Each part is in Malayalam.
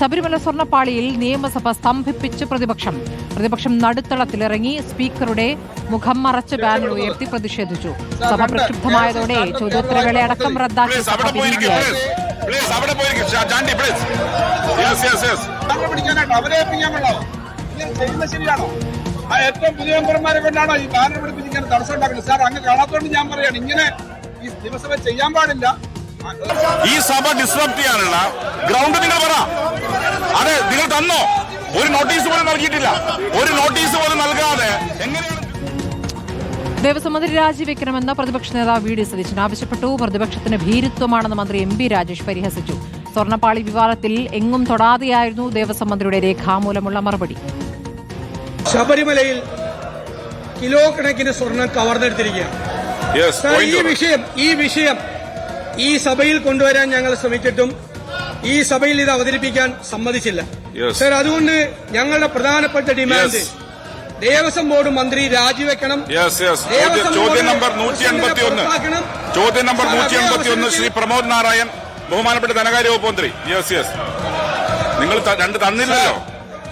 ശബരിമല സ്വർണപ്പാളിയിൽ നിയമസഭ സ്തംഭിപ്പിച്ച് പ്രതിപക്ഷം. പ്രതിപക്ഷം നടുത്തളത്തിലിറങ്ങി സ്പീക്കറുടെ മുഖം മറച്ച് ബാനർ ഉയർത്തി പ്രതിഷേധിച്ചു. സഭ പ്രക്ഷുബ്ധമായതോടെ ചോദ്യോത്തരവേള അടക്കം റദ്ദാക്കി സഭ പിരിയുകയായി. ഏറ്റവും പുതിയ മെമ്പർമാരെ കൊണ്ടാണോ ഈ ബാനർ പിടിപ്പിച്ചിങ്ങനെ തടസ്സം ഉണ്ടാക്കുന്നത്. സാർ അങ്ങ് കാണാത്തോണ്ട് ഞാൻ പറയാണ് ഇങ്ങനെ ഈ നിയമസഭ ചെയ്യാൻ പാടില്ല. ഈ സഭ ഡിസ്റ്റർബ് ചെയ്യാനുള്ള ഗ്രൗണ്ട് നിങ്ങൾ പറ. അതെ നിങ്ങൾ തന്നോ? ഒരു നോട്ടീസ് പോലും നൽകിയിട്ടില്ല. ഒരു നോട്ടീസ് പോലും നൽകാതെ. എങ്ങനെയാണ് ദേവസ്വം മന്ത്രി രാജിവെക്കണമെന്ന് പ്രതിപക്ഷ നേതാവ് വി ഡി സതീശൻ ആവശ്യപ്പെട്ടു. പ്രതിപക്ഷത്തിന് ഭീരുത്വമാണെന്ന് മന്ത്രി എം പി രാജേഷ് പരിഹസിച്ചു. സ്വർണപ്പാളി വിവാദത്തിൽ എങ്ങും തൊടാതെയായിരുന്നു ദേവസ്വം മന്ത്രിയുടെ രേഖാമൂലമുള്ള മറുപടി. ശബരിമലയിൽ കിലോ കണക്കിന് സ്വർണം കവർന്നെടുത്തിരിക്കുകയാണ്. ഈ വിഷയം ഈ വിഷയം ഈ സഭയിൽ കൊണ്ടുവരാൻ ഞങ്ങൾ ശ്രമിച്ചിട്ടും ഈ സഭയിൽ ഇത് അവതരിപ്പിക്കാൻ സമ്മതിച്ചില്ല. സർ അതുകൊണ്ട് ഞങ്ങളുടെ പ്രധാനപ്പെട്ട ഡിമാൻഡ്. ദേവസ്വം ബോർഡ് മന്ത്രി രാജിവെക്കണം. യെസ് യെസ് ചോദ്യം നമ്പർ നൂറ്റി എൺപത്തി ഒന്ന്. ചോദ്യം നമ്പർ നൂറ്റി എൺപത്തി ഒന്ന് ശ്രീ പ്രമോദ് നാരായൺ ബഹുമാനപ്പെട്ട ധനകാര്യ വകുപ്പ് മന്ത്രി. യെസ് യെസ് നിങ്ങൾ രണ്ട് തന്നില്ലല്ലോ.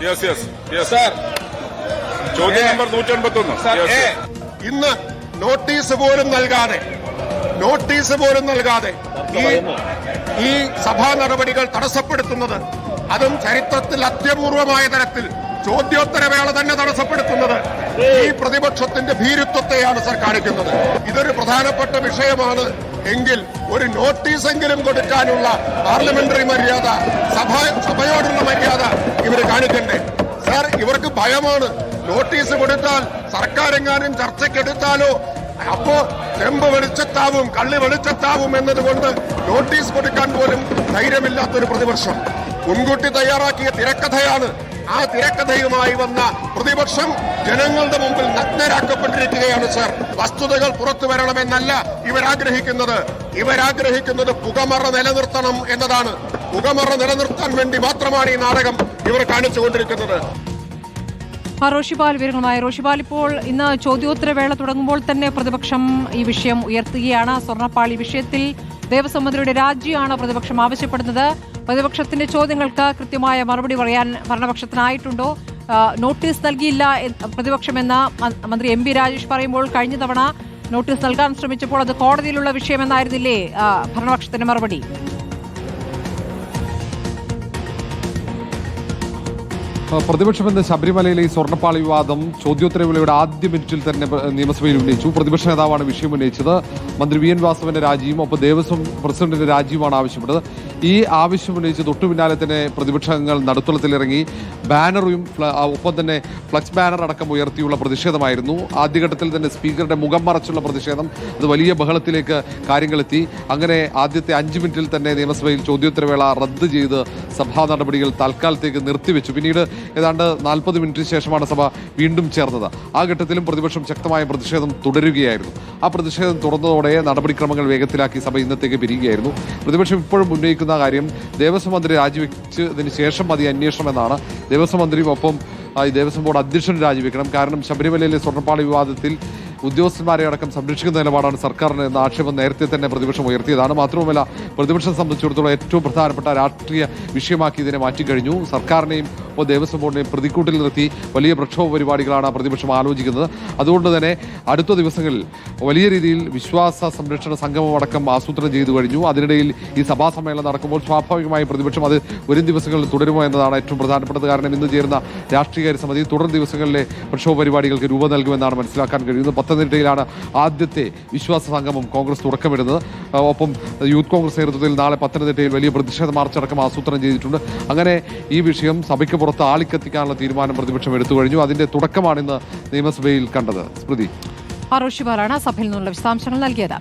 യെസ് യെസ് യെസ് സാർ ചോദ്യം നമ്പർ നൂറ്റി എൺപത്തി ഒന്ന് ഇന്ന് നോട്ടീസ് പോലും നൽകാതെ നോട്ടീസ് പോലും നൽകാതെ ഈ ഈ സഭാ നടപടികൾ തടസ്സപ്പെടുത്തുന്നത് അതും ചരിത്രത്തിൽ അത്യപൂർവമായ തരത്തിൽ ചോദ്യോത്തരവേള തന്നെ തടസ്സപ്പെടുത്തുന്നത് ഈ പ്രതിപക്ഷത്തിന്റെ ഭീരുത്വത്തെയാണ് സർ കാണിക്കുന്നത് ഇതൊരു പ്രധാനപ്പെട്ട വിഷയമാണ് എങ്കിൽ ഒരു നോട്ടീസെങ്കിലും കൊടുക്കാനുള്ള പാർലമെന്ററി മര്യാദ സഭ സഭയോടുള്ള മര്യാദ ഇവർ കാണിക്കണ്ടേ? സർ ഇവർക്ക് ഭയമാണ്. നോട്ടീസ് കൊടുത്താൽ സർക്കാരെങ്ങാനും ചർച്ചയ്ക്കെടുത്താലോ? അപ്പോ ചെമ്പ് വെളിച്ചത്താവും കള്ളി വെളിച്ചത്താവും എന്നതുകൊണ്ട് നോട്ടീസ് കൊടുക്കാൻ പോലും ധൈര്യമില്ലാത്തൊരു പ്രതിപക്ഷം. മുൻകൂട്ടി തയ്യാറാക്കിയ തിരക്കഥയാണ് ആ തിരക്കഥയുമായി വന്ന പ്രതിപക്ഷം ജനങ്ങളുടെ മുമ്പിൽ നഗ്നരാക്കപ്പെട്ടിരിക്കുകയാണ് സർ. വസ്തുതകൾ പുറത്തു വരണമെന്നല്ല ഇവരാഗ്രഹിക്കുന്നത്. ഇവരാഗ്രഹിക്കുന്നത് പുകമറ നിലനിർത്തണം എന്നതാണ്. പുകമറ നിലനിർത്താൻ വേണ്ടി മാത്രമാണ് ഈ നാടകം ഇവർ കാണിച്ചുകൊണ്ടിരിക്കുന്നത്. ആ റോഷിപാൽ വിവരങ്ങളുമായി. റോഷിപാൽ ഇപ്പോൾ ഇന്ന് ചോദ്യോത്തരവേള തുടങ്ങുമ്പോൾ തന്നെ പ്രതിപക്ഷം ഈ വിഷയം ഉയർത്തുകയാണ്. സ്വർണപ്പാളി വിഷയത്തിൽ ദേവസ്വം മന്ത്രിയുടെ രാജിയാണ് പ്രതിപക്ഷം ആവശ്യപ്പെടുന്നത്? പ്രതിപക്ഷത്തിന്റെ ചോദ്യങ്ങൾക്ക് കൃത്യമായ മറുപടി പറയാൻ ഭരണപക്ഷത്തിനായിട്ടുണ്ടോ? നോട്ടീസ് നൽകിയില്ല പ്രതിപക്ഷമെന്ന് മന്ത്രി എം രാജേഷ് പറയുമ്പോൾ കഴിഞ്ഞ തവണ നോട്ടീസ് നൽകാൻ ശ്രമിച്ചപ്പോൾ അത് കോടതിയിലുള്ള വിഷയമെന്നായിരുന്നില്ലേ? ഭരണപക്ഷത്തിന്റെ മറുപടി. പ്രതിപക്ഷം എന്ന ശബരിമലയിലെ ഈ സ്വർണപ്പാളി വിവാദം ചോദ്യോത്തരവേളയുടെ ആദ്യ മിനിറ്റിൽ തന്നെ നിയമസഭയിൽ ഉന്നയിച്ചു. പ്രതിപക്ഷ നേതാവാണ് വിഷയം ഉന്നയിച്ചത്. മന്ത്രി വി എൻ വാസവന്റെ രാജിയും ഒപ്പം ദേവസ്വം പ്രസിഡന്റിന്റെ രാജിയുമാണ് ആവശ്യപ്പെട്ടത്. ഈ ആവശ്യം ഉന്നയിച്ച് തൊട്ടു പിന്നാലെ തന്നെ പ്രതിപക്ഷങ്ങൾ നടുത്തളത്തിലിറങ്ങി ബാനറും ഒപ്പം തന്നെ ഫ്ലക്സ് ബാനർ അടക്കം ഉയർത്തിയുള്ള പ്രതിഷേധമായിരുന്നു. ആദ്യഘട്ടത്തിൽ തന്നെ സ്പീക്കറുടെ മുഖം മറച്ചുള്ള പ്രതിഷേധം. അത് വലിയ ബഹളത്തിലേക്ക് കാര്യങ്ങളെത്തി. അങ്ങനെ ആദ്യത്തെ അഞ്ച് മിനിറ്റിൽ തന്നെ നിയമസഭയിൽ ചോദ്യോത്തരവേള റദ്ദ് ചെയ്ത് സഭാ നടപടികൾ തൽക്കാലത്തേക്ക് നിർത്തിവെച്ചു. പിന്നീട് ഏതാണ്ട് നാൽപ്പത് മിനിറ്റിന് ശേഷമാണ് സഭ വീണ്ടും ചേർന്നത്. ആ ഘട്ടത്തിലും പ്രതിപക്ഷം ശക്തമായ പ്രതിഷേധം തുടരുകയായിരുന്നു. ആ പ്രതിഷേധം തുറന്നതോടെ നടപടിക്രമങ്ങൾ വേഗത്തിലാക്കി സഭ ഇന്നത്തേക്ക് പിരിയുകയായിരുന്നു. പ്രതിപക്ഷം ഇപ്പോഴും ഉന്നയിക്കുന്ന കാര്യം ദേവസ്വം മന്ത്രി രാജിവെച്ചതിന് ശേഷം മതി അന്വേഷണം എന്നാണ്. ദേവസ്വം മന്ത്രിയും ഒപ്പം ദേവസ്വം ബോർഡ് അധ്യക്ഷൻ രാജിവെക്കണം. കാരണം ശബരിമലയിലെ സ്വർണപ്പാളി വിവാദത്തിൽ ഉദ്യോഗസ്ഥന്മാരെ അടക്കം സംരക്ഷിക്കുന്ന നിലപാടാണ് സർക്കാരിന് എന്ന ആക്ഷേപം നേരത്തെ തന്നെ പ്രതിപക്ഷം ഉയർത്തിയതാണ് മാത്രവുമല്ല പ്രതിപക്ഷം സംബന്ധിച്ചിടത്തോളം ഏറ്റവും പ്രധാനപ്പെട്ട രാഷ്ട്രീയ വിഷയമാക്കി ഇതിനെ മാറ്റിക്കഴിഞ്ഞു. സർക്കാരിനെയും ഇപ്പോൾ ദേവസ്വം ബോർഡിനെയും പ്രതിക്കൂട്ടിൽ നിർത്തി വലിയ പ്രക്ഷോഭ പരിപാടികളാണ് പ്രതിപക്ഷം ആലോചിക്കുന്നത്. അതുകൊണ്ട് തന്നെ അടുത്ത ദിവസങ്ങളിൽ വലിയ രീതിയിൽ വിശ്വാസ സംരക്ഷണ സംഗമം അടക്കം ആസൂത്രണം ചെയ്തു കഴിഞ്ഞു. അതിനിടയിൽ ഈ സഭാ സമ്മേളനം നടക്കുമ്പോൾ സ്വാഭാവികമായി പ്രതിപക്ഷം അത് വരും ദിവസങ്ങളിൽ തുടരുമോ എന്നതാണ് ഏറ്റവും പ്രധാനപ്പെട്ടത്. കാരണം ഇന്ന് ചേരുന്ന രാഷ്ട്രീയകാര്യ സമിതി തുടർ ദിവസങ്ങളിലെ പ്രക്ഷോഭ പരിപാടികൾക്ക് രൂപം നൽകുമെന്നാണ് മനസ്സിലാക്കാൻ കഴിയുന്നത്. പത്തനംതിട്ടയിലാണ് ആദ്യത്തെ വിശ്വാസ സംഗമം കോൺഗ്രസ് തുടക്കമിടുന്നത്. ഒപ്പം യൂത്ത് കോൺഗ്രസ് നേതൃത്വത്തിൽ നാളെ പത്തനംതിട്ടയിൽ വലിയ പ്രതിഷേധ മാർച്ച് അടക്കം ആസൂത്രണം ചെയ്തിട്ടുണ്ട്. അങ്ങനെ ഈ വിഷയം സഭയ്ക്ക് പുറത്ത് ആളിക്കത്തിക്കാനുള്ള തീരുമാനം പ്രതിപക്ഷം എടുത്തു കഴിഞ്ഞു. അതിന്റെ തുടക്കമാണ് ഇന്ന് നിയമസഭയിൽ കണ്ടത്. സ്മൃതി. ആ റോഷിപാലാണ് സഭയിൽ നിന്നുള്ള വിശദാംശങ്ങൾ നൽകിയത്.